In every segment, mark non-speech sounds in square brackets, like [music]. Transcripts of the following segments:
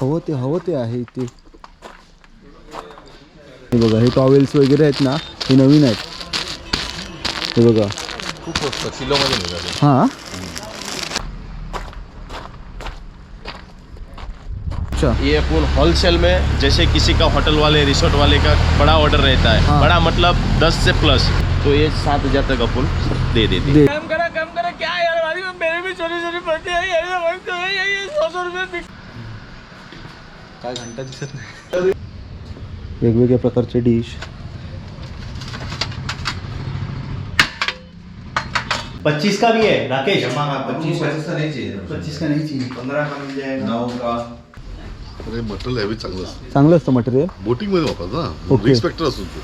हवं ते हवं ते आहे इथे. हे बघा हे टॉवेल्स वगैरे आहेत ना हे नवीन आहेत. हे बघा. खूप स्वस्त किलोमध्ये मिळाले हां? अच्छा. ये अपन होलसेल में जैसे किसी का होटल वाले रिसोर्ट वाले का बड़ा ऑर्डर रहता है। हाँ। बड़ा मतलब 10 से प्लस तो ये सात हजार तक अपन दे देते दे काय घंटा दिसत नाही. वेगवेगळ्या प्रकारचे डिश. पच्चीस का भी है राकेश. पच्चीस पच्चीस का नाही चाहिए? पच्चीस का नहीं चाहिए? पंद्रह का मिल जाएगा नऊ का? अरे मटेरियल हॅवी चांगलं असतं. चांगलं असतं मटेरियल बोटिंगमध्ये वापरतात ना? Okay. रिक्स फॅक्टर असतो ते.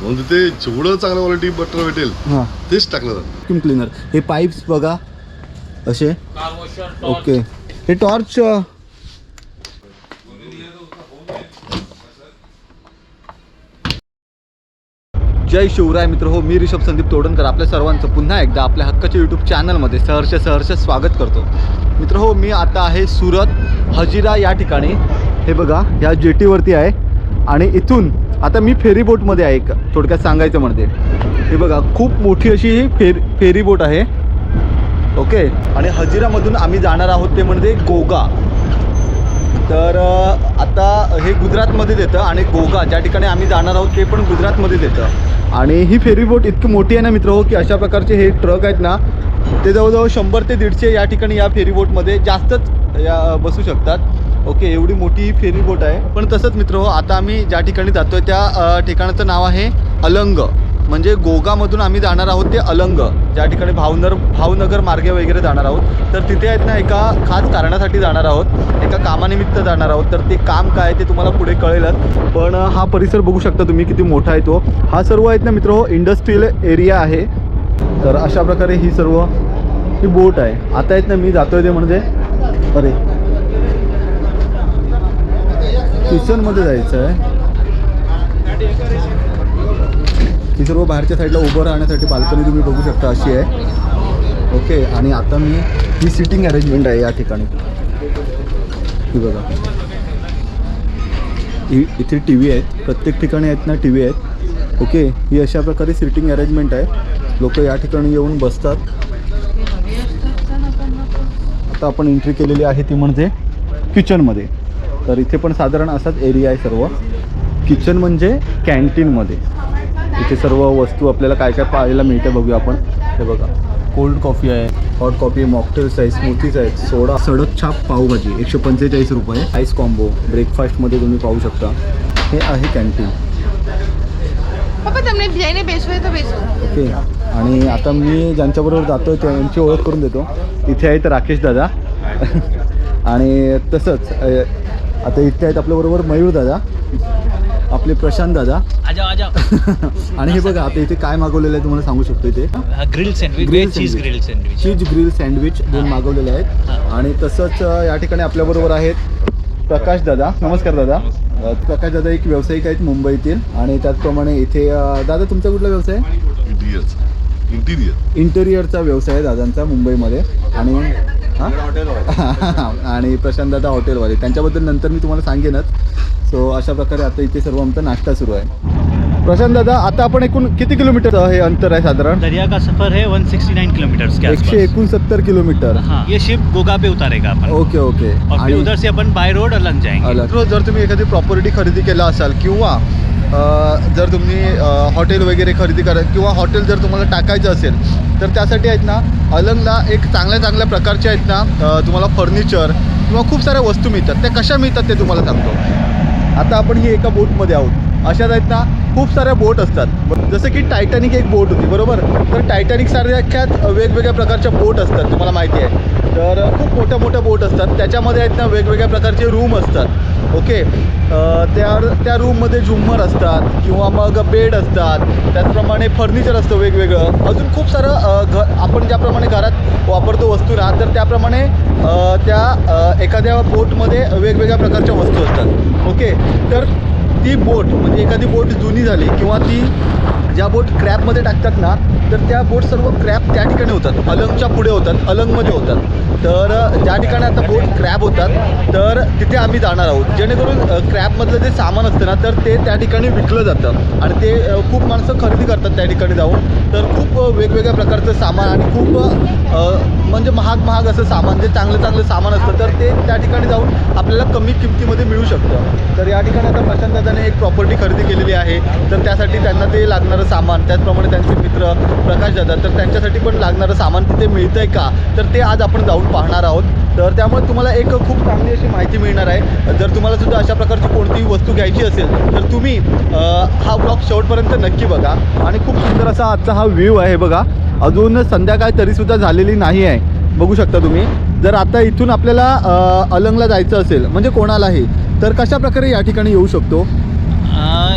म्हणून तिथे जेवढं चांगलं क्वालिटी बटर भेटेल हां. तेच टाकलं जातं. व्हॅक्यूम क्लीनर हे पाईप्स बघा. असे. ओके. हे टॉर्च जय शिवराय मित्र हो मी ऋषभ संदीप तोडणकर आपल्या सर्वांचं पुन्हा एकदा आपल्या हक्काच्या यूट्यूब चॅनलमध्ये सहर्ष सहर्ष स्वागत करतो. मित्र हो मी आता आहे सुरत हजिरा या ठिकाणी. हे बघा ह्या जेटीवरती आहे आणि इथून आता मी फेरीबोटमध्ये आहे एक थोडक्यात सांगायचं म्हणजे. हे बघा खूप मोठी अशी ही फेर फेरीबोट आहे. ओके? आणि हजिरामधून आम्ही जाणार आहोत ते म्हणजे गोगा. तर आता हे गुजरातमध्येच येतं आणि गोगा ज्या ठिकाणी आम्ही जाणार आहोत ते पण गुजरातमध्येच येतं आणि ही फेरी बोट इतकी मोठी आहे ना मित्र हो की अशा प्रकारचे हे ट्रक आहेत ना ते जवळजवळ शंभर ते दीडशे या ठिकाणी या फेरी बोटमध्ये जास्तच या बसू शकतात. ओके एवढी मोठी ही फेरी बोट आहे. पण तसंच मित्र हो आता आम्ही ज्या ठिकाणी जातो आहे त्या ठिकाणाचं नाव आहे अलंग. म्हणजे गोगामधून आम्ही जाणार आहोत ते अलंग ज्या ठिकाणी भावनर भावनगर मार्गे वगैरे जाणार आहोत. तर तिथे आहेत ना एका खास कारणासाठी जाणार आहोत. एका कामानिमित्त जाणार आहोत. तर ते काम काय आहे ते तुम्हाला पुढे कळेलच. पण हा परिसर बघू शकता तुम्ही किती मोठा आहे तो. हा सर्व आहेत ना मित्र हो इंडस्ट्रियल एरिया आहे. तर अशा प्रकारे ही सर्व ही बोट आहे. आता आहेत ना मी जातोय ते म्हणजे अरे. किचनमध्ये जायचं आहे ही सर्व बाहेरच्या साईडला उभं राहण्यासाठी बाल्कनी तुम्ही बघू शकता अशी आहे. ओके आणि आता मी ही सिटिंग अरेंजमेंट आहे या ठिकाणी. ही बघा. इ इथे टी व्ही आहेत. प्रत्येक ठिकाणी आहेत ना टी व्ही आहेत. ओके ही अशा प्रकारे सिटिंग अरेंजमेंट आहे. लोक या ठिकाणी येऊन बसतात. आता आपण एंट्री केलेली आहे ती म्हणजे किचनमध्ये तर इथे पण साधारण असाच एरिया आहे सर्व. किचन म्हणजे कॅन्टीनमध्ये इथे सर्व वस्तू आपल्याला काय काय पाहायला मिळते बघूया आपण. हे बघा कोल्ड कॉफी आहे हॉट कॉफी मॉकटेल्स आहे स्मूथीज आहेत सोडा सडक छाप पावभाजी एकशे पंचेचाळीस रुपये. आईस कॉम्बो ब्रेकफास्टमध्ये तुम्ही पाहू शकता. हे आहे कॅन्टीन ओके. आणि आता मी ज्यांच्याबरोबर जातो आहे त्यांची ओळख करून देतो. इथे आहेत राकेश दादा. [laughs] आणि तसंच आता इथे आहेत आपल्याबरोबर मयूर दादा. आपले प्रशांत दादा. आ जाओ आ जाओ. [laughs] आणि हे बघा आता इथे काय मागवलेलं आहे तुम्हाला सांगू शकतो इथे. Grill sandwich cheese. Grill sandwich. Cheese grill sandwich दोन मागवलेले आहेत. आणि तसंच या ठिकाणी आपल्याबरोबर आहेत प्रकाश दादा. नमस्कार दादा. प्रकाश दादा एक व्यावसायिक आहेत मुंबईतील. आणि त्याचप्रमाणे इथे दादा तुमचा कुठला व्यवसाय? इंटिरियर इंटेरियरचा व्यवसाय आहे दादांचा मुंबईमध्ये. आणि हा? [laughs] आणि प्रशांत दादा हॉटेलवाले त्यांच्याबद्दल नंतर मी तुम्हाला सांगेनच. सो अशा प्रकारे आता इथे सर्व आमचा नाश्ता सुरू आहे. प्रशांत दादा आता आपण एकूण किती किलोमीटर हे अंतर आहे साधारण? दरिया का सफर है 169 किलोमीटर के एकशे आसपास. एकोणसत्तर किलोमीटर. हाँ ये शिप गोगा पे उतारेगा अपन ओके ओके. और फिर उधर से अपन बाय रोड अलग जाएंगे. अलग. जर तुम्ही एखादी प्रॉपर्टी खरेदी केला असाल किंवा अ, जर तुम्ही अ, हॉटेल वगैरे खरेदी करा किंवा हॉटेल जर तुम्हाला टाकायचं असेल तर त्यासाठी आहेत ना अलंगला एक चांगल्या चांगल्या प्रकारचे आहेत ना अ, तुम्हाला फर्निचर किंवा खूप साऱ्या वस्तू मिळतात. त्या कशा मिळतात ते तुम्हाला सांगतो. आता आपण ही एका बोटमध्ये आहोत. अशाच आहेत ना खूप साऱ्या बोट असतात. जसं की टायटॅनिक एक बोट होती बरोबर? तर टायटॅनिक सारख्याच वेगवेगळ्या प्रकारच्या बोट असतात तुम्हाला माहिती आहे. तर खूप मोठ्या मोठ्या बोट असतात. त्याच्यामध्ये आहेत ना वेगवेगळ्या प्रकारचे रूम असतात. ओके त्या त्या रूममध्ये झुम्मर असतात किंवा मग बेड असतात. त्याचप्रमाणे फर्निचर असतं वेगवेगळं. अजून खूप सारं घ आपण ज्याप्रमाणे घरात वापरतो वस्तू ना तर त्याप्रमाणे त्या एखाद्या बोटमध्ये वेगवेगळ्या प्रकारच्या वस्तू असतात. ओके तर ती बोट म्हणजे एखादी बोट जुनी झाली किंवा ती ज्या बोट क्रॅपमध्ये टाकतात ना तर त्या बोट सर्व क्रॅप त्या ठिकाणी होतात. अलंगच्या पुढे होतात अलंगमध्ये होतात. तर ज्या ठिकाणी आता बोट क्रॅब होतात तर तिथे आम्ही जाणार आहोत. जेणेकरून क्रॅपमधलं जे सामान असतं ना तर ते त्या ठिकाणी विकलं जातं. आणि ते खूप माणसं खरेदी करतात त्या ठिकाणी जाऊन. तर खूप वेगवेगळ्या प्रकारचं सामान आणि खूप म्हणजे महाग महाग असं सामान जे चांगलं चांगलं सामान असतं तर ते त्या ठिकाणी जाऊन आपल्याला कमी किमतीमध्ये मिळू शकतं. तर या ठिकाणी आता प्रशांत दादाने एक प्रॉपर्टी खरेदी केलेली आहे. तर त्यासाठी त्यांना ते लागणारं सामान त्याचप्रमाणे त्यांचे मित्र प्रकाश दादा तर त्यांच्यासाठी पण लागणारं सामान तिथे मिळतं आहे का? तर ते आज आपण जाऊन पाहणार आहोत. तर त्यामुळे तुम्हाला एक खूप चांगली अशी माहिती मिळणार आहे. जर तुम्हाला सुद्धा अशा प्रकारची कोणतीही वस्तू घ्यायची असेल तर तुम्ही हा ब्लॉग शेवटपर्यंत नक्की बघा. आणि खूप सुंदर असा आजचा हा व्ह्यू आहे बघा. अजून संध्याकाळ तरीसुद्धा झालेली नाही आहे. बघू शकता तुम्ही. जर आता इथून आपल्याला अलंगला जायचं असेल म्हणजे कोणालाही तर कशा प्रकारे या ठिकाणी येऊ शकतो?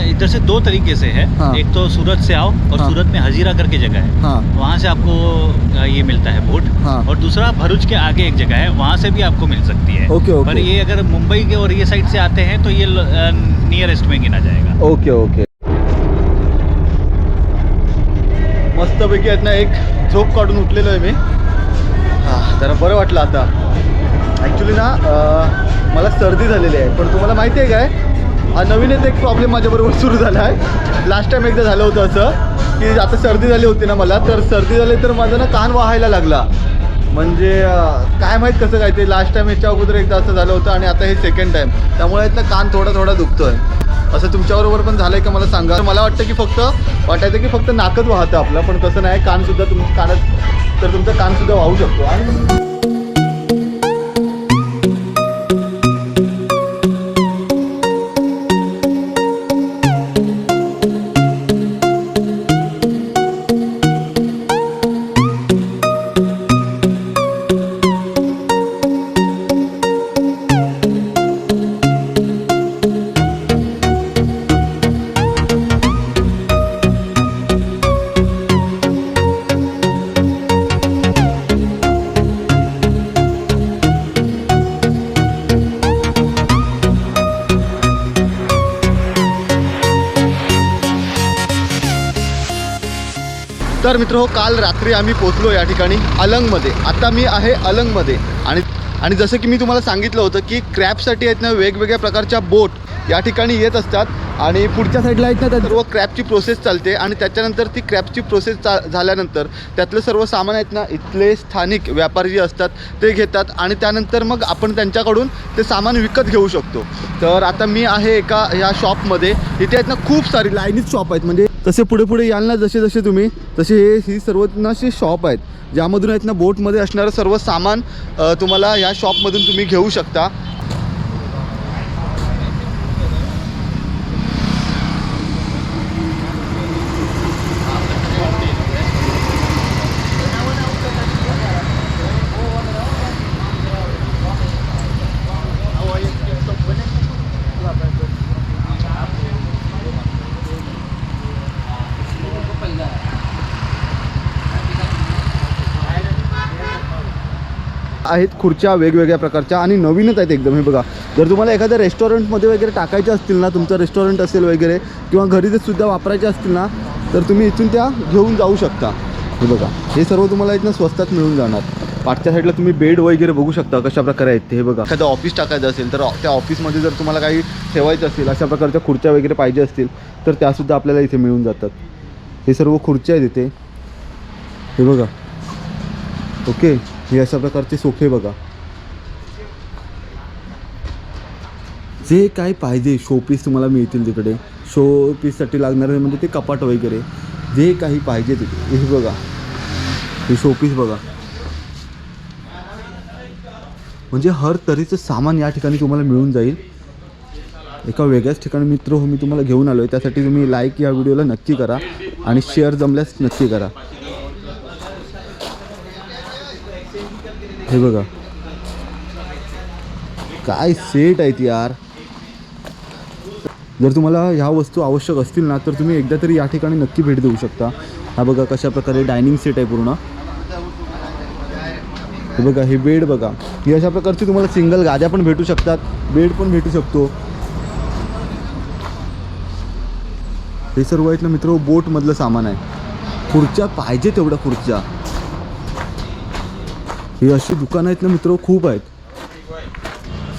इधर से दो तरीके से है। हाँ। एक तो सूरत से आओ और हाँ। सूरत में हजीरा करके जगह है। हाँ। वहाँ से आपको ये मिलता है बोट। हाँ। और दूसरा भरूच के आगे एक जगह है वहाँ से भी आपको मिल सकती है। Okay, okay. पर ये अगर मुंबई के और ये साइड से आते हैं तो ये नियरेस्ट में गिना जाएगा। Okay okay. मस्तपैकी आहेत ना एक झोप काढून उठलेलो आहे मी. हाँ जरा बरं वाटलं आता. ॲक्च्युली ना मला सर्दी झालेली आहे पण तुम्हाला माहिती आहे काय? हा नवीनच एक प्रॉब्लेम माझ्याबरोबर सुरू झाला आहे. लास्ट टाईम एकदा झालं होतं असं की आता सर्दी झाली होती ना मला तर सर्दी झाली तर माझा ना कान वाहायला लागला. म्हणजे काय माहीत कसं काय ते लास्ट टाईम याच्या अगोदर एकदा असं झालं होतं आणि आता हे सेकंड टाईम त्यामुळे ना कान थोडा थोडा दुखतोय. असं तुमच्याबरोबर पण झालं आहे का मला सांगा. मला वाटतं की फक्त वाटायचं की फक्त नाकच वाहतं आपलं पण तसं नाही. कानसुद्धा तुम कानात तर तुमचा कानसुद्धा वाहू शकतो. आणि काल रात्री आम्ही पोचलो या ठिकाणी अलंगमध्ये. आता मी आहे अलंगमध्ये. आणि आणि जसं की मी तुम्हाला सांगितलं होतं की क्रॅपसाठी आहेत ना वेगवेगळ्या प्रकारच्या बोट या ठिकाणी येत असतात. आणि पुढच्या साईडला आहेत ना त्या सर्व क्रॅपची प्रोसेस चालते आणि त्याच्यानंतर ती क्रॅपची प्रोसेस चा झाल्यानंतर त्यातलं सर्व सामान आहेत ना इथले स्थानिक व्यापारी जे असतात ते घेतात आणि त्यानंतर मग आपण त्यांच्याकडून ते सामान विकत घेऊ शकतो. तर आता मी आहे एका ह्या शॉपमध्ये इथे आहेत ना खूप सारी लाईनीच शॉप आहेत. म्हणजे तसे पुढे पुढे याल ना जसे जसे तुम्ही तसे हे ही सर्व ना असे शॉप आहेत. ज्यामधून आहेत ना बोटमध्ये असणारं सर्व सामान तुम्हाला या शॉपमधून तुम्ही घेऊ शकता. आहेत खुर्च्या वेगवेगळ्या प्रकारच्या आणि नवीनच आहेत एकदम. हे बघा जर तुम्हाला एखाद्या रेस्टॉरंटमध्ये वगैरे टाकायच्या असतील ना तुमचं रेस्टॉरंट असेल वगैरे किंवा घरी जर सुद्धा वापरायच्या असतील ना तर तुम्ही इथून त्या घेऊन जाऊ शकता. हे बघा हे सर्व तुम्हाला इथनं स्वस्तात मिळून जाणार. पाठच्या साईडला तुम्ही बेड वगैरे बघू शकता कशा प्रकारे आहेत ते हे बघा. एखादं ऑफिस टाकायचं असेल तर त्या ऑफिसमध्ये जर तुम्हाला काही ठेवायचं असेल अशा प्रकारच्या खुर्च्या वगैरे पाहिजे असतील तर त्यासुद्धा आपल्याला इथे मिळून जातात. हे सर्व खुर्च्या आहेत इथे. हे बघा. ओके. हे अशा प्रकारचे सोफे बघा. जे काय पाहिजे शोपीस तुम्हाला मिळतील तिकडे. शोपीससाठी लागणारे म्हणजे ते कपाट वगैरे. जे काही पाहिजे तिथे हे बघा. हे शोपीस बघा. म्हणजे हर तऱ्हेचं सामान या ठिकाणी तुम्हाला मिळून जाईल. एका वेगळ्याच ठिकाणी मित्र हो मी तुम्हाला घेऊन आलो आहे त्यासाठी तुम्ही लाईक या व्हिडिओला नक्की करा. आणि शेअर जमल्यास नक्की करा. हे बघा. काय सेट आहेत यार. जर तुम्हाला ह्या वस्तू आवश्यक असतील ना तर तुम्ही एकदा तरी या ठिकाणी नक्की भेट देऊ शकता. हा बघा कशा प्रकारे डायनिंग सेट आहे पूर्ण. हे बघा हे बेड बघा. ही अशा प्रकारची तुम्हाला सिंगल गाद्या पण भेटू शकतात. बेड पण भेटू शकतो. हे सर्व आहेत ना मित्र बोटमधलं सामान आहे. खुर्च्या पाहिजे तेवढ्या खुर्च्या. हे अशी दुकान आहेत ना मित्र खूप आहेत।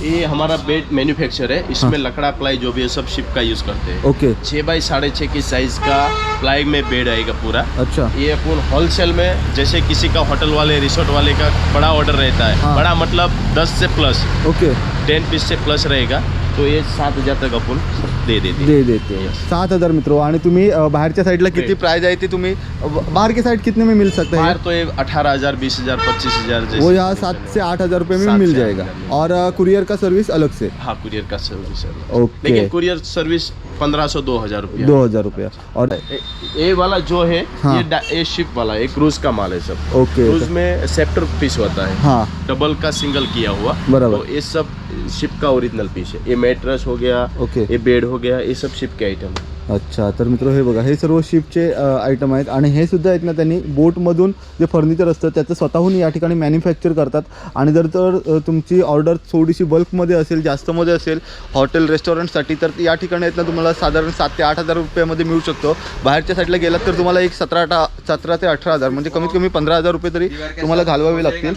ये हमारा बेड मैन्युफैक्चर है इसमें हाँ। लकड़ा प्लाई जो भी है सब शिप का यूज़ करते हैं। ओके। छः बाई साढ़े छः की साइज़ का प्लाई में बेड आएगा पूरा। अच्छा। ये अपन होलसेल में जैसे किसी का होटल वाले रिसोर्ट वाले का बड़ा ऑर्डर रहता है। हाँ। बड़ा मतलब 10 से प्लस ओके। टेन पीस से प्लस रहेगा। तो ये सात हज़ार तक अपन दे देते. दे देते. सात हज़ार मित्रों. आणि तुम्ही अ, बाहेरच्या साईडला किती. प्राइस आहे ते तुम्ही अ, बाहर की साइड कितने में मिल सकता है? बाहर तो ये अठारह हज़ार बीस हज़ार पच्चीस हज़ार वो यहाँ सात से आठ हज़ार रुपये में सात मिल से आठ जाएगा. हज़ार में। और कुरियर का सर्विस अलग से? हाँ कुरियर का सर्विस है ओके लेकिन कुरियर सर्विस पंद्रह सौ दो हज़ार रुपया. दो हज़ार रुपया. और ये- ये वाला जो है हाँ। ये डा- ये शिप वाला है क्रूज का माल है सब. ओके क्रूज में सेप्टर पीस होता है. हाँ. डबल का सिंगल किया हुआ. बराबर। तो ये सब शिप का ओरिजिनल पीस है। ये मेट्रेस हो गया ओके। ये बेड हो गया ये सब शिप के आइटम है। अच्छा तर मित्र हे बघा हे सर्व शिपचे आयटम आहेत आणि हे सुद्धा आहेत ना त्यांनी बोटमधून जे फर्निचर असतं त्याचं स्वतःहून या ठिकाणी मॅन्युफॅक्चर करतात. आणि जर तर तुमची ऑर्डर थोडीशी बल्कमध्ये असेल जास्तमध्ये असेल हॉटेल रेस्टॉरंटसाठी तर या ठिकाणी आहेत ना तुम्हाला साधारण सात ते आठ हजार रुपयामध्ये मिळू शकतो. बाहेरच्या साईडला गेलात तर तुम्हाला एक सतरा अठरा सतरा ते अठरा हजार म्हणजे कमीत कमी पंधरा हजार रुपये तरी तुम्हाला घालवावे लागतील.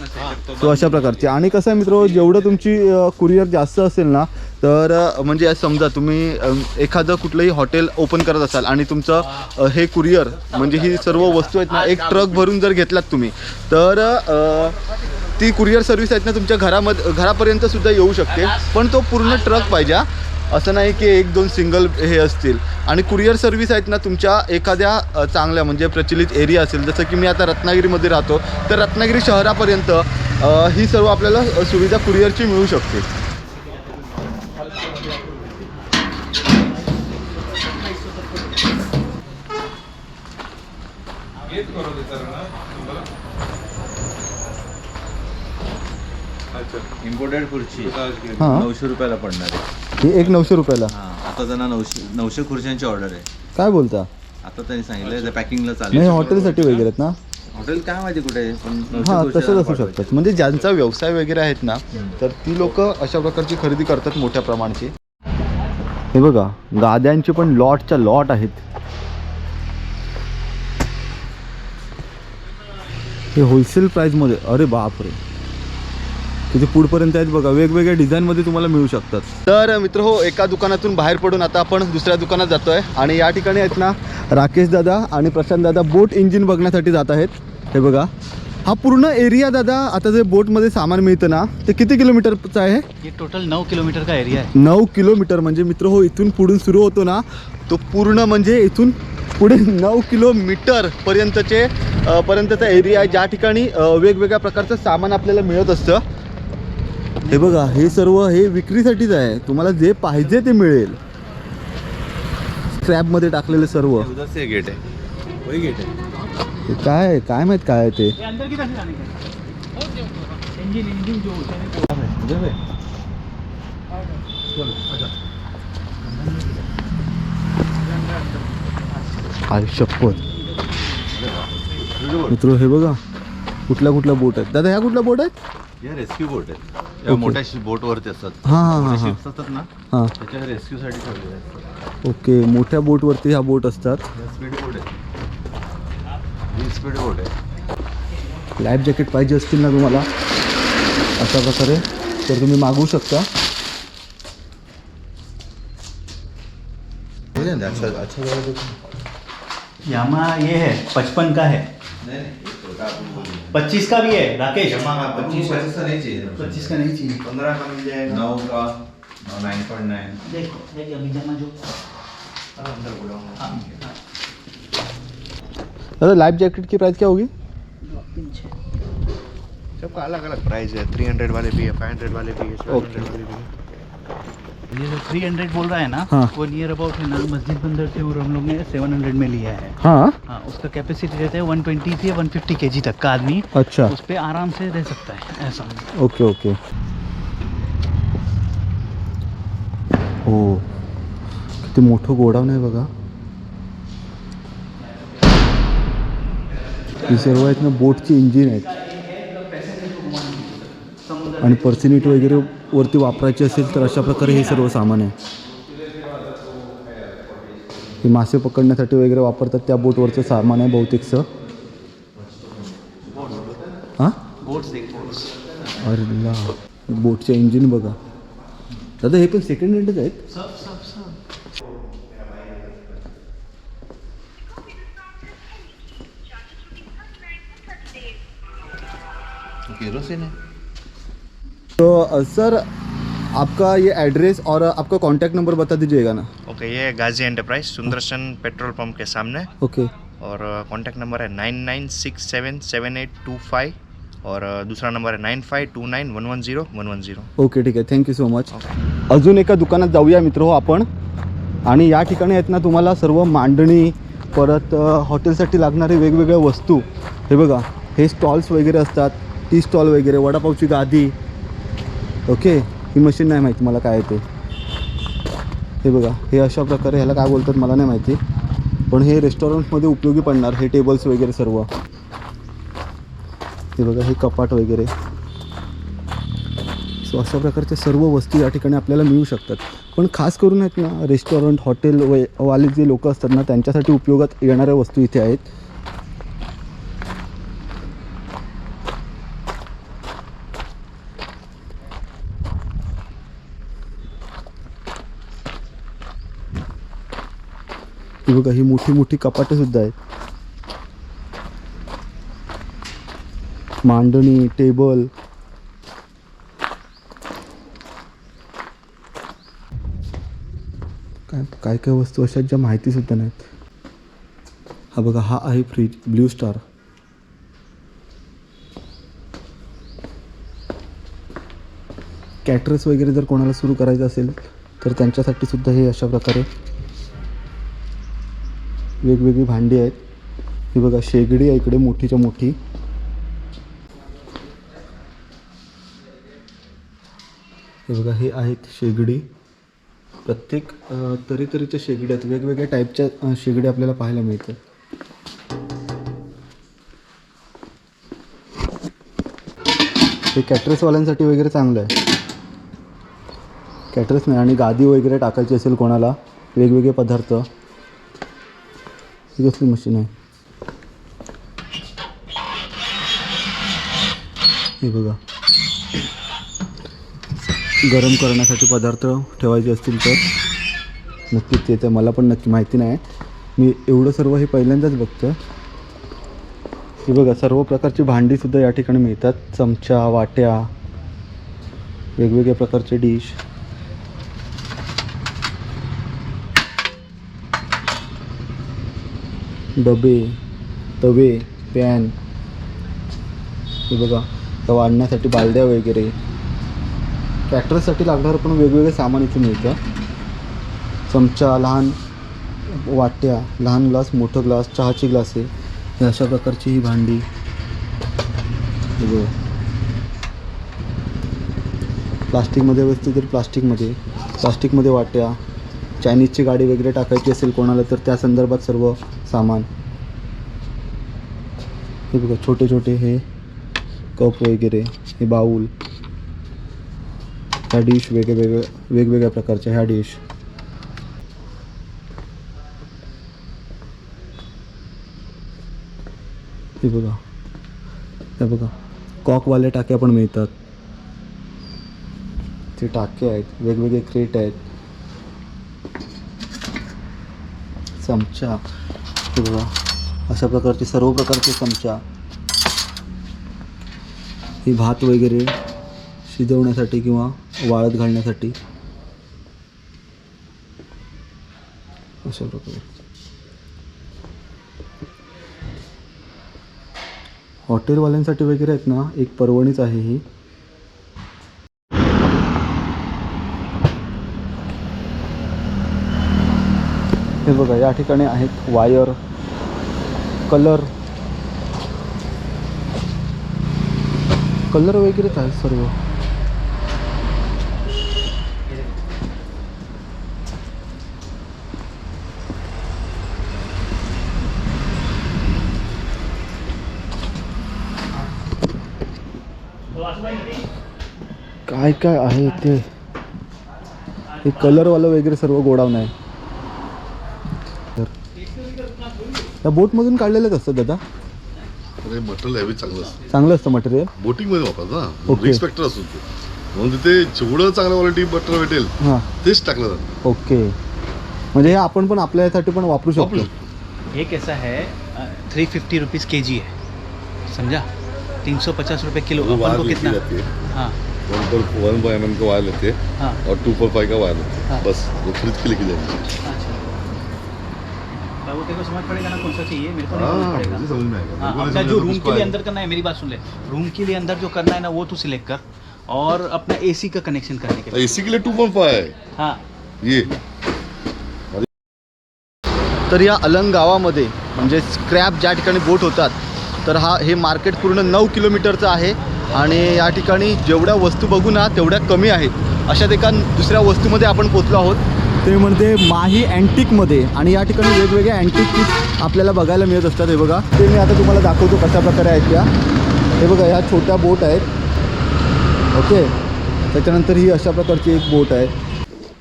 सो अशा प्रकारचे. आणि कसं आहे मित्र जेवढं तुमची कुरिअर जास्त असेल ना तर म्हणजे समजा तुम्ही एखादं कुठलंही हॉटेल ओपन करत असाल आणि तुमचं हे कुरिअर म्हणजे ही सर्व वस्तू आहेत ना एक ट्रक भरून जर घेतलात तुम्ही तर ती कुरिअर सर्व्हिस आहेत ना तुमच्या घरामध्ये घरापर्यंत सुद्धा येऊ शकते. पण तो पूर्ण ट्रक पाहिजे असं नाही की एक दोन सिंगल हे असतील. आणि कुरिअर सर्व्हिस आहेत ना तुमच्या एखाद्या चांगल्या म्हणजे प्रचलित एरिया असेल जसं की मी आता रत्नागिरीमध्ये राहतो तर रत्नागिरी शहरापर्यंत ही सर्व आपल्याला सुविधा कुरिअरची मिळू शकते. इम्पोर्टेड खुर्ची. हां. नऊशे रुपयाला पडणार आहे. ही एक नऊशे रुपयाला? हा. आता त्यांना नऊशे नऊशे खुर्च्यांची ऑर्डर आहे. काय बोलता? आता त्यांनी सांगितलं पॅकिंगला नाही चालेल हॉटेलसाठी वगैरे आहेत ना? हॉटेल काय माहिती कुठे आहे, पण नऊशे हां खुर्च्या तसंच असू पाठवायच्या. शकतात. म्हणजे ज्यांचा व्यवसाय वगैरे आहेत ना तर ती लोक अशा प्रकारची खरेदी करतात मोठ्या प्रमाणाची. हे बघा गाद्यांचे पण लॉटच्या लॉट आहेत. हे होलसेल प्राईजमध्ये अरे बापरे. तिथे पुढपर्यंत आहेत बघा वेगवेगळ्या डिझाईनमध्ये तुम्हाला मिळू शकतात. तर मित्र हो एका दुकानातून बाहेर पडून आता आपण दुसऱ्या दुकानात जातो आहे आणि या ठिकाणी आहेत ना राकेश दादा आणि प्रशांत दादा बोट इंजिन बघण्यासाठी जात आहेत. हे बघा हा पूर्ण एरिया दादा आता जे बोटमध्ये सामान मिळतं ना ते किती किलोमीटरचं आहे? ये टोटल नौ किलोमीटर का एरिया है नऊ किलोमीटर म्हणजे मित्र हो इथून पुढून सुरू होतो ना तो पूर्ण म्हणजे इथून पुढे नऊ किलोमीटर पर्यंतचे पर्यंतचा एरिया आहे. ज्या ठिकाणी वेगवेगळ्या प्रकारचं सामान आपल्याला मिळत असतं. हे बघा हे सर्व हे विक्रीसाठीच आहे. तुम्हाला जे पाहिजे ते मिळेल. स्क्रॅपमध्ये टाकलेले सर्व. उधर से गेट है वही गेट है हे काय आहे? काय माहित काय आहे ते? ये अंदर की तरफ़ जाने का इंजन इंजन जो होता है उधर है आई शपथ. मित्र हे बघा कुठल्या कुठल्या बोट आहेत? दादा ह्या कुठल्या बोट आहेत? या रेस्क्यू बोट आहे या ओके. मोठ्या बोट वरती असतात. हाँ हाँ हाँ हाँ. शिप्स असतात ना हाँ. त्याच्या रेस्क्यू साठी ठेवलेले असतात ओके मोठ्या बोटवरती ह्या बोट असतात. स्पीड बोट आहे ही स्पीड बोट आहे लाईफ जॅकेट पाहिजे असतील ना तुम्हाला? अशा प्रकारे. तर तुम्ही मागवू शकता. अच्छा अच्छा यामा ये है पचपन का है। पच्चीस का भी है राकेश। पच्चीस पच्चीस का नहीं चाहिए पच्चीस का नहीं चाहिए। पंद्रह का मिल जाएगा। नौ का नाइन पॉइंट नाइन देखो अभी जमा जो दादा लाइफ जैकेट की प्राइस क्या होगी? सबका अलग अलग प्राइस है। थ्री हंड्रेड वाले भी है फाइव हंड्रेड वाले भी है है। ये जो थ्री हंड्रेड बोल रहा है ना हाँ। वो नियर अबाउट है ना मस्जिद बंदर से और हम लोग ने सेवन हंड्रेड में लिया है। हाँ। हाँ उसका कैपेसिटी रहता है वन ट्वेंटी से वन फिफ्टी के जी तक का आदमी। अच्छा। उस पर आराम से रह सकता है ऐसा। ओके ओके हो किती मोठं गोडाऊन आहे बघा। ही सर्व आहेत ना बोटची इंजिन आहेत. आणि पर्सनिटी वगैरे वरती वापरायची असेल तर अशा प्रकारे हे सर्व सामान आहे. हे मासे पकडण्यासाठी वगैरे वापरतात त्या बोटवरचं सामान आहे बहुतेकचं. हां? अरे बोटचे इंजिन बघा. दादा हे पण सेकंड हँडच आहेत? केरोसिन है। तो सर आपका ये एड्रेस और आपका कांटेक्ट नंबर बता दीजिएगा ना। ओके ये Ghazi enterprise Sundarsan petrol pump के सामने। ओके और कांटेक्ट नंबर है nine nine six seven seven eight two five और दूसरा नंबर है nine five two nine one one zero one one zero okay ठीक आहे थँक्यू सो मच अजून एका दुकानात जाऊया मित्र हो आपण आणि या ठिकाणी आहेत ना तुम्हाला सर्व मांडणी परत हॉटेलसाठी लागणारे वेगवेगळ्या वस्तू हे बघा हे स्टॉल्स वगैरे असतात टी स्टॉल वगैरे वडापावची गादी. ओके? ही मशीन नाही माहिती मला काय ते. हे बघा हे अशा प्रकारे ह्याला काय बोलतात मला नाही माहिती. पण हे रेस्टॉरंटमध्ये उपयोगी पडणार हे टेबल्स वगैरे सर्व. हे बघा हे कपाट वगैरे. सो अशा प्रकारच्या सर्व वस्तू या ठिकाणी आपल्याला मिळू शकतात. पण खास करून आहेत ना रेस्टॉरंट हॉटेल व वाले जे लोक असतात ना त्यांच्यासाठी उपयोगात येणाऱ्या वस्तू इथे आहेत. ही बघा ही मोठी मोठी कपाटे सुद्धा आहेत. मांडणी टेबल. काय काय काय वस्तू अशा ज्या माहितीसुद्धा नाहीत? हा बघा हा आहे फ्रीज ब्ल्यू स्टार. कॅटरस वगैरे जर कोणाला सुरू करायचं असेल तर त्यांच्यासाठी सुद्धा हे अशा प्रकारे वेगवेगळी भांडी आहेत. ही बघा शेगडी आहे इकडे मोठीच्या मोठी. हे बघा हे आहेत शेगडी. प्रत्येक तरी तऱ्हेतऱ्हेच्या शेगड्या आहेत. वेगवेगळ्या टाईपच्या शेगडी शेगड्या आपल्याला पाहायला मिळतात. हे कॅटरसवाल्यांसाठी वगैरे चांगलं आहे. कॅटरस नाही आणि गादी वगैरे टाकायची असेल कोणाला वेगवेगळे पदार्थ. ही कसली मशीन आहे हे बघा गरम करण्यासाठी पदार्थ ठेवायचे असतील तर नक्कीच ते तर मला पण नक्की माहिती नाही. मी एवढं सर्व हे पहिल्यांदाच बघतो हे बघा सर्व प्रकारची भांडीसुद्धा या ठिकाणी मिळतात. चमचा वाट्या वेगवेगळ्या प्रकारचे डिश. डबे तवे पॅन. हे बघा तर वाढण्यासाठी बालद्या वगैरे. ट्रॅक्टरसाठी लागणारं पण वेगवेगळे सामान इथे मिळतं. चमचा लहान वाट्या लहान ग्लास मोठं ग्लास चहाची ग्लासे. हे अशा प्रकारची ही भांडी. बघा. प्लास्टिकमध्ये व्यवस्थित तर प्लास्टिकमध्ये प्लास्टिकमध्ये वाट्या. चायनीजची गाडी वगैरे टाकायची असेल कोणाला तर त्या संदर्भात सर्व सामान। हे बघा छोटे छोटे हे कप वगैरे हे बाऊल ह्या डिश वेगवेगळ्या वेगवेगळ्या प्रकारच्या ह्या डिश. हे बघा हे बघा कॉकवाले टाक्या पण मिळतात. ते टाके आहेत वेगवेगळे क्रेट आहेत. चमचा. हे बघा अशा प्रकारचे सर्व प्रकारचे चमचा हे भात वगैरे शिजवण्यासाठी किंवा वाळत घालण्यासाठी अशा प्रकारे. हॉटेलवाल्यांसाठी वगैरे आहेत ना एक परवणीच आहे ही. हे बघा या ठिकाणी आहेत वायर कलर. कलर वगैरेच आहेत सर्व. काय काय आहे ते? हे कलरवालं वगैरे सर्व गोडाऊन आहे हे त्या बोटमधून काढलेलंच असतं दादा. अरे मटेरियल हेवी चांगलं असतं. चांगलं असतं मटेरियल बोटिंगमध्ये वापरतात ना असतो ते. म्हणून तिथे जेवढं चांगलं क्वालिटी बटर भेटेल हां. तेच टाकलं जातं. ओके म्हणजे हे आपण पण आपल्यासाठी पण वापरू वापरू शकतो. ये कैसा है three fifty rupees K G है समझा तीन सौ पचास रुपये किलो. वो अपन वायर को कितना? है हाँ. वन पर वन बाय एम का वायर लेते हैं. हाँ और टू पर फाइव का वायर लेते हाँ। हैं बस वो खरीद के लेके जाएंगे बाबू तेरे को समझ पड़ेगा ना कौन सा चाहिए मेरे को नहीं हाँ समझ पड़ेगा. मुझे समझ में आएगा हाँ मेरे को अपना जो रूम के लिए अंदर करना है मेरी बात सुन ले। रूम के लिए अंदर जो करना है ना वो तू सिलेक्ट कर और अपना एसी का कनेक्शन करने के लिए। एसी के लिए टू पॉइंट फाइव है। हाँ। ये। तर या अलंग गावामध्ये म्हणजे स्क्रॅप ज्या ठिकाणी बोट होतात तर हा हे मार्केट पूर्ण नऊ किलोमीटरचं आहे आणि या ठिकाणी जेवढ्या वस्तू बघू ना तेवढ्या कमी आहेत. अशात एका दुसऱ्या वस्तूमध्ये आपण पोचलो आहोत. ते म्हणते माही अँटिकमध्ये आणि या ठिकाणी वेगवेगळ्या अँटिक पीस आपल्याला बघायला मिळत असतात. हे बघा. ते मी आता तुम्हाला दाखवतो कशा प्रकारे आहेत त्या. हे बघा ह्या छोट्या बोट आहेत. ओके? त्याच्यानंतर ही अशा प्रकारची एक बोट आहे.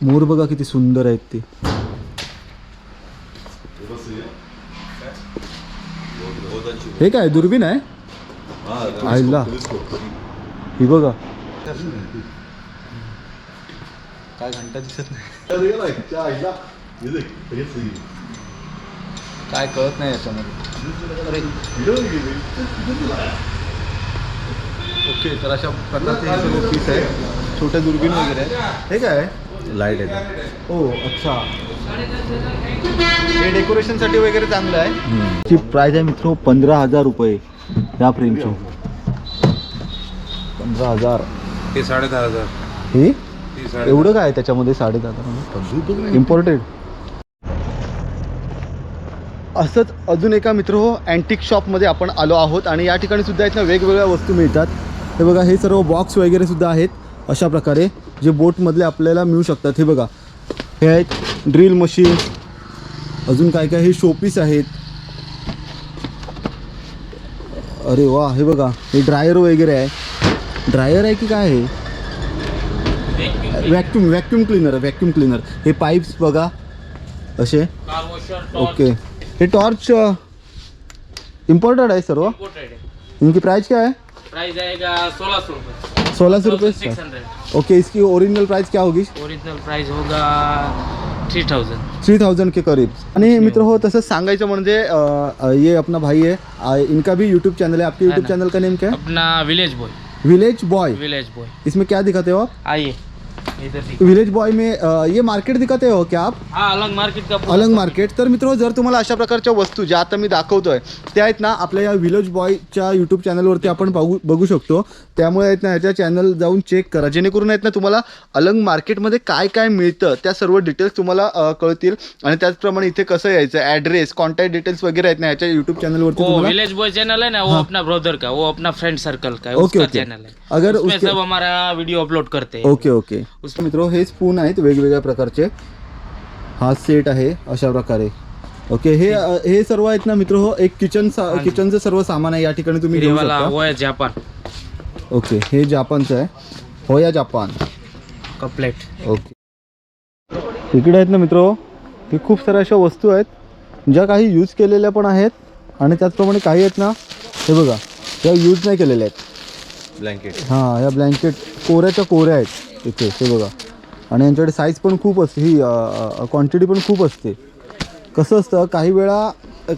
मोर बघा किती सुंदर आहेत ती. हे काय दुर्बीण आहे? आईला ही बघा. काय घंटा दिसत नाही. काय कळत नाही याच्यामध्ये ओके तर अशा प्रकारचे हे सर्व पीस आहे छोट्या दुर्बीण वगैरे आहेत हे काय लाइट आहे हो अच्छा हे डेकोरेशनसाठी वगैरे चांगलं आहे ची प्राइस आहे मित्र पंधरा हजार रुपये. या फ्रेमची पंधरा हजार. ते साडे दहा हजार. हे? एवढं काय आहे त्याच्यामध्ये साडे दहा इम्पॉर्टेड असंच अजून एका मित्र हो अँटिक शॉपमध्ये आपण आलो आहोत आणि या ठिकाणी सुद्धा ना वेगवेगळ्या वस्तू मिळतात. हे बघा हे सर्व बॉक्स वगैरे सुद्धा आहेत अशा प्रकारे जे बोटमधले आपल्याला मिळू शकतात. हे बघा हे आहेत ड्रिल मशीन अजून काय काय हे शोपीस आहेत. अरे वा हे बघा हे ड्रायर वगैरे आहे. ड्रायर आहे की काय आहे vacuum vacuum cleaner vacuum cleaner हे पाईप्स बघा. असे. ओके हे टॉर्च इम्पोर्टेड आहे सर्व. इनकी प्राइस क्या है प्राइस आएगा सोलह सौ रुपये. सोलह सौ रुपये ओके इसकी ओरिजिनल प्राइस क्या होगी? ओरिजिनल प्राइस होगा थ्री थाउजेंड थ्री थाउजेंड के करीब. आणि मित्र हो तसंच सांगायचं म्हणजे ये अपना भाई है. इनका भी यूट्यूब चैनल है. आपके यूट्यूब। चैनल का नेम क्या है? अपना village boy village boy village boy इसमें क्या दिखाते हो आप? आइए. विलेज बॉय में अ, ये मार्केट दिखाते हो क्या आप? हाँ अलग मार्केट का पूरा अलंग मार्केट तर मित्र जर तुम्हाला अशा प्रकारच्या वस्तू ज्या आता मी दाखवतोय त्या आहेत ना आपल्या या विलेज बॉयच्या यूट्यूब चॅनलवरती आपण बघू बघू शकतो. त्यामुळे आहेत ना ह्याच्या चॅनल जाऊन चेक करा. जेणेकरून आहेत ना तुम्हाला अलंग मार्केटमध्ये काय काय मिळतं त्या सर्व डिटेल्स तुम्हाला अ, कळतील. आणि त्याचप्रमाणे इथे कसं यायचं ॲड्रेस कॉन्टॅक्ट डिटेल्स वगैरे आहेत ना ह्याच्या यूट्यूब चॅनलवरती वो तुम्हाला. विलेज बॉय चैनल है ना वो अपना ब्रदर का वो अपना फ्रेंड सर्कल का है ओके, उसका ओके। चैनल है अगर उसमें उसके- सब हमारा वीडियो अपलोड करते हैं। Okay okay. मित्र हे स्पून आहेत वेगवेगळ्या प्रकारचे. हा सेट आहे अशा प्रकारे. ओके हे हे सर्व आहेत ना मित्र हो एक किचन किचनचं सर्व सामान आहे या ठिकाणी तुम्ही ये घेऊ वाला शकता. है जापान. ओके हे जापानचं आहे. होया जापान. का प्लेट ओके इकडे आहेत ना मित्र हे खूप साऱ्या अशा वस्तू आहेत ज्या काही यूज केलेल्या पण आहेत आणि त्याचप्रमाणे काही आहेत ना हे बघा त्या यूज नाही केलेल्या आहेत. ब्लँकेट हां या ब्लँकेट कोऱ्याच्या कोऱ्या आहेत. इथे हे बघा. आणि यांच्याकडे साईज पण खूप असते. ही क्वांटिटी पण खूप असते. कसं असतं काही वेळा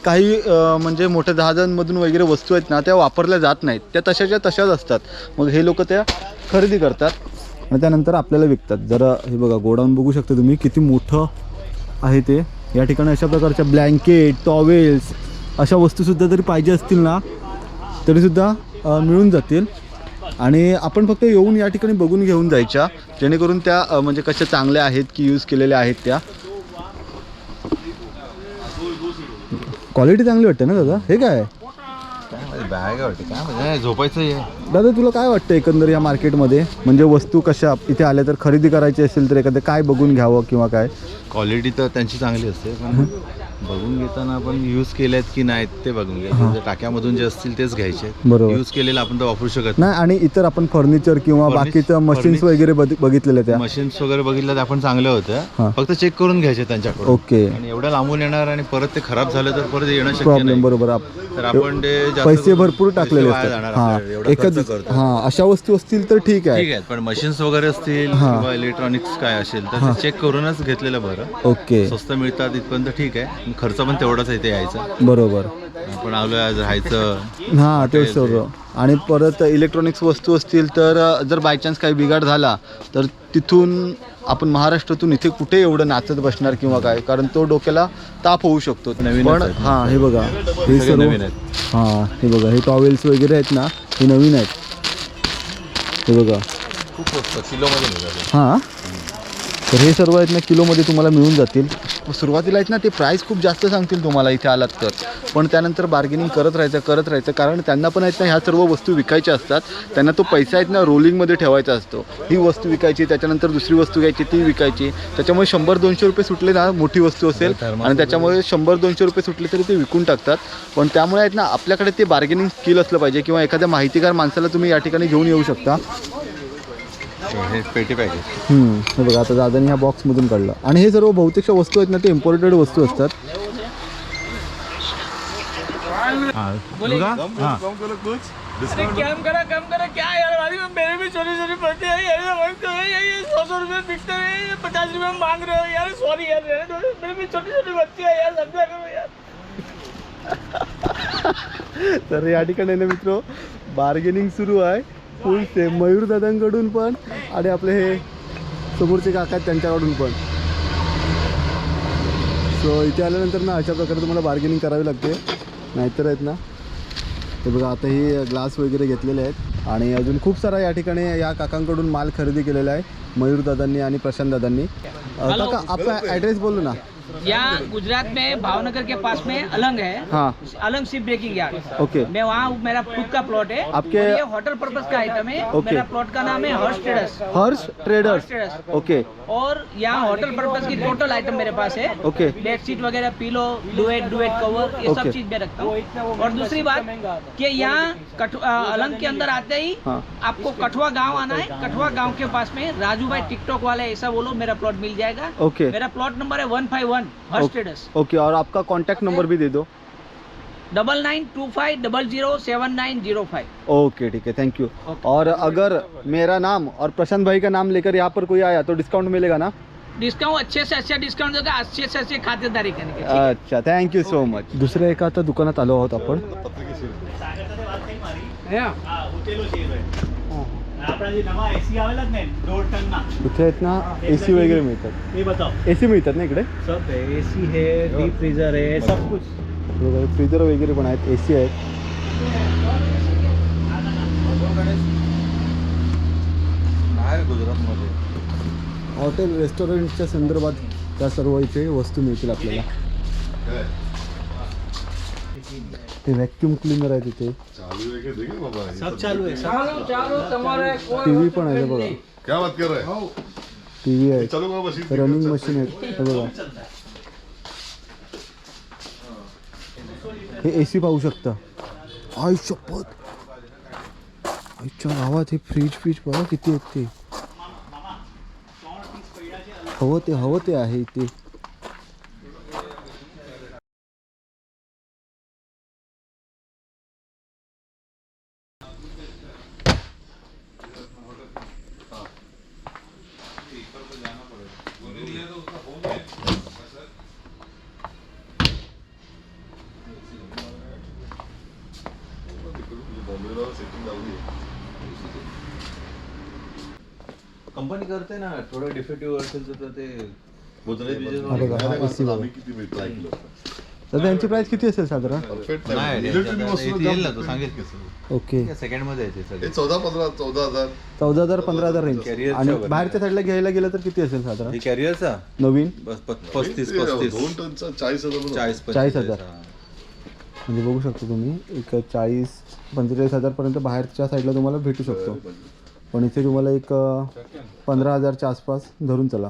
काही म्हणजे मोठ्या जहाजांमधून वगैरे वस्तू आहेत ना त्या वापरल्या जात नाहीत. त्या तशाच्या तशाच असतात. मग हे लोक त्या खरेदी करतात. आणि त्यानंतर आपल्याला विकतात. जरा हे बघा गोडाऊन बघू शकता तुम्ही किती मोठं आहे ते. या ठिकाणी अशा प्रकारच्या ब्लँकेट टॉवेल्स अशा वस्तूसुद्धा जरी पाहिजे असतील ना तरीसुद्धा मिळून जातील. आणि आपण फक्त येऊन या ठिकाणी बघून घेऊन जायच्या जेणेकरून त्या म्हणजे कशा चांगल्या आहेत की यूज केलेल्या आहेत त्या. क्वालिटी चांगली वाटते ना दादा? हे काय? काय बॅग वाटते. काय झोपायचं आहे. दादा तुला काय वाटतं एकंदर या मार्केटमध्ये म्हणजे वस्तू कशा इथे आल्या तर खरेदी करायची असेल तर एखादं काय बघून घ्यावं किंवा काय? क्वालिटी तर त्यांची चांगली असते पण बघून घेताना आपण यूज केलेत की नाहीत ते बघून घ्यायचे. टाक्यामधून जे असतील तेच घ्यायचे. बरोबर. यूज केलेलं आपण तर वापरू शकत नाही आणि इतर आपण फर्निचर किंवा Furnish- बाकीचं मशीन्स furnish- वगैरे बघ- बघितलेल्या त्या. मशीन्स वगैरे बघितलं तर आपण चांगलं हा. होतं फक्त चेक करून घ्यायचे त्यांच्याकडून. ओके. आणि एवढं लांबून येणार आणि परत ते खराब झालं तर परत येणं शक्य प्रॉब्लेम नाही. बरोबर. आप- तर आपण ते जास्त पैसे करून भरपूर पैसे टाकलेले वाया जाणार हा. आपल्याला, एवढा एकच खर्च करतो. हा अशा वस्तू असतील तर ठीक आहे. ठीक आहे. पण मशीन्स वगैरे असतील. किंवा इलेक्ट्रॉनिक्स काय असेल तर चेक करूनच घेतलेलं बरं. ओके. स्वस्त मिळतात इथपर्यंत ठीक आहे. खर्च पण तेवढाच आहे इथे यायचा. बरोबर. आपण आलो आज राहायचं. हां तेच ते- सर्व आणि परत इलेक्ट्रॉनिक्स वस्तू असतील तर जर बाय चान्स काही बिघाड झाला तर तिथून आपण महाराष्ट्रातून इथे कुठे एवढं नाचत बसणार किंवा काय? कारण तो डोक्याला ताप होऊ शकतो. नवीनच पण आहेत. ना. हां हे बघा. हे सगळे सर्व नवीन आहेत. हां हे बघा. हे टॉवेल्स वगैरे आहेत ना हे नवीन आहेत. हे बघा. खूप स्वस्त. किलोमध्ये हां? तर हे सर्व आहेत ना किलोमध्ये तुम्हाला मिळून जातील. सुरुवातीला आहेत ना ते प्राईस खूप जास्त सांगतील तुम्हाला इथे आलात तर. पण त्यानंतर बार्गेनिंग करत राहायचं करत राहायचं. कारण त्यांना पण आहेत ना ह्या सर्व वस्तू विकायच्या असतात. त्यांना तो पैसा आहेत ना रोलिंगमध्ये ठेवायचा असतो. ही वस्तू विकायची त्याच्यानंतर दुसरी वस्तू घ्यायची ती विकायची. त्याच्यामुळे शंभर दोनशे रुपये सुटले ना मोठी वस्तू असेल. आणि त्याच्यामुळे शंभर दोनशे रुपये सुटले तरी ते विकून टाकतात. पण त्यामुळे आहेत ना आपल्याकडे ते बार्गेनिंग स्किल असलं पाहिजे किंवा एखाद्या माहितीगार माणसाला तुम्ही या ठिकाणी घेऊन येऊ शकता. हे पेटी हम्म, हे बघा आता दादानी ह्या बॉक्समधून काढलं. आणि हे सर्व बहुतेकशा वस्तू आहेत ना ते इम्पोर्टेड वस्तू असतात. कम करा कम करा. क्या यार भाई मेरे भी छोटी छोटी पड़ती है। यार समझ तो है ये सौ सौ रुपये बिकते हैं ये पचास रुपये में मांग रहे हो। यार सॉरी यार रहने दो, मेरे भी छोटी छोटी बच्ची है यार समझा करो यार। [laughs] तर या ठिकाणी ना मित्र बार्गेनिंग सुरू आहे. फुल सेम मयूर दादांकडून पण आणि आपले हे समोरचे काका आहेत त्यांच्याकडून पण. सो इथे आल्यानंतर ना अशा प्रकारे तुम्हाला बार्गेनिंग करावी लागते. नाहीतर आहेत ना हे बघा आता ही ग्लास वगैरे घेतलेले आहेत. आणि अजून खूप सारा या ठिकाणी या काकांकडून माल खरेदी केलेला आहे मयूर दादांनी आणि प्रशांत दादांनी. काका आपला ॲड्रेस बोलू ना. यहाँ गुजरात में भावनगर के पास में अलंग है। हाँ। Alang ship breaking yard okay. मैं वहाँ मेरा खुद का प्लॉट है। आपके- ये होटल पर्पज का आइटम है। ओके। मेरा प्लॉट का नाम है Harsh traders Harsh traders traders okay. और यहाँ होटल पर्पज की टोटल आइटम मेरे पास है। ओके। बेडशीट वगैरह पिलो डुएट डुएट कवर ये सब चीज़ मैं रखता हूँ। और दूसरी बात कि यहाँ अलंग के अंदर आते ही हाँ। आपको कठुआ गाँव आना है। कठुआ गाँव के पास में राजू भाई टिकटॉक वाले ऐसा बोलो मेरा प्लॉट मिल जाएगा। ओके। मेरा प्लॉट नंबर है one five one Harsh okay. Traders okay और आपका कांटेक्ट नंबर भी दे दो। Double nine two five double zero seven nine zero five okay ठीक है थैंक यू और अगर मेरा नाम और प्रशांत भाई का नाम लेकर यहाँ पर कोई आया तो डिस्काउंट मिलेगा ना? डिस्काउंट अच्छे से अच्छा डिस्काउंट देगा अच्छे से अच्छे खातिरदारी करेंगे ठीक है? अच्छा थँक्यू सो मच दुसऱ्या एका आता दुकानात आलो आहोत आपण. इथे आहेत ना? एसी वगैरे मिळतात. एसी मिळतात ना इकडे? एसी हे डीप फ्रीजर आहे सब कुछ. फ्रीजर वगैरे पण आहेत एसी आहेत. गुजरातमध्ये हॉटेल रेस्टॉरंटच्या संदर्भात त्या सर्व इथे वस्तू मिळतील आपल्याला. ते व्हॅक्युम क्लिनर आहे तिथे. टीव्ही पण आहे बघा. क्या बात कर टीव्ही आहे. रनिंग मशीन आहे. बघा. हे एसी पाहू शकता. आई शपथ. आईच्या गावात हे फ्रीज फ्रीज बघा किती आहेत ते. हवं ते हवं ते आहे इथे. कंपनी करते ना थोडं डिफेक्टिव्ह असेल तर ते हा बघा किती मिळतो ऐकलं तर? त्यांची प्राइस किती असेल साधारण? परफेक्ट नाही इलेक्ट्रॉनिक वस्तू येईल ना तो सांगेल कसं ओके. सेकंडमध्ये येते हे सगळे. चौदा पंधरा चौदा हजार. चौदा हजार पंधरा हजार रेंज Carrier आणि. बाहेरच्या साईडला घ्यायला गेलं तर किती असेल साधारण? हे कॅरियरचा नवीन? बस प- पस्तीस पस्तीस. दोन टनचा चाळीस हजार. चाळीस चाळीस हजार. हा. म्हणजे बघू शकतो तुम्ही एक चाळीस पंचेचाळीस हजारपर्यंत बाहेरच्या साईडला तुम्हाला भेटू शकतो. पण इथे तुम्हाला एक पंधरा हजारच्या आसपास धरून चला.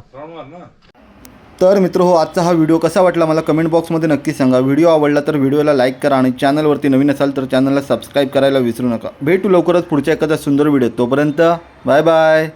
तर मित्र हो आजचा हा व्हिडिओ कसा वाटला मला कमेंट बॉक्समध्ये नक्की सांगा. व्हिडिओ आवडला तर व्हिडिओला लाईक करा आणि चॅनलवरती नवीन असाल तर चॅनलला सबस्क्राईब करायला विसरू नका. भेटू लवकरच पुढच्या एखाद्या सुंदर व्हिडिओ तोपर्यंत बाय बाय.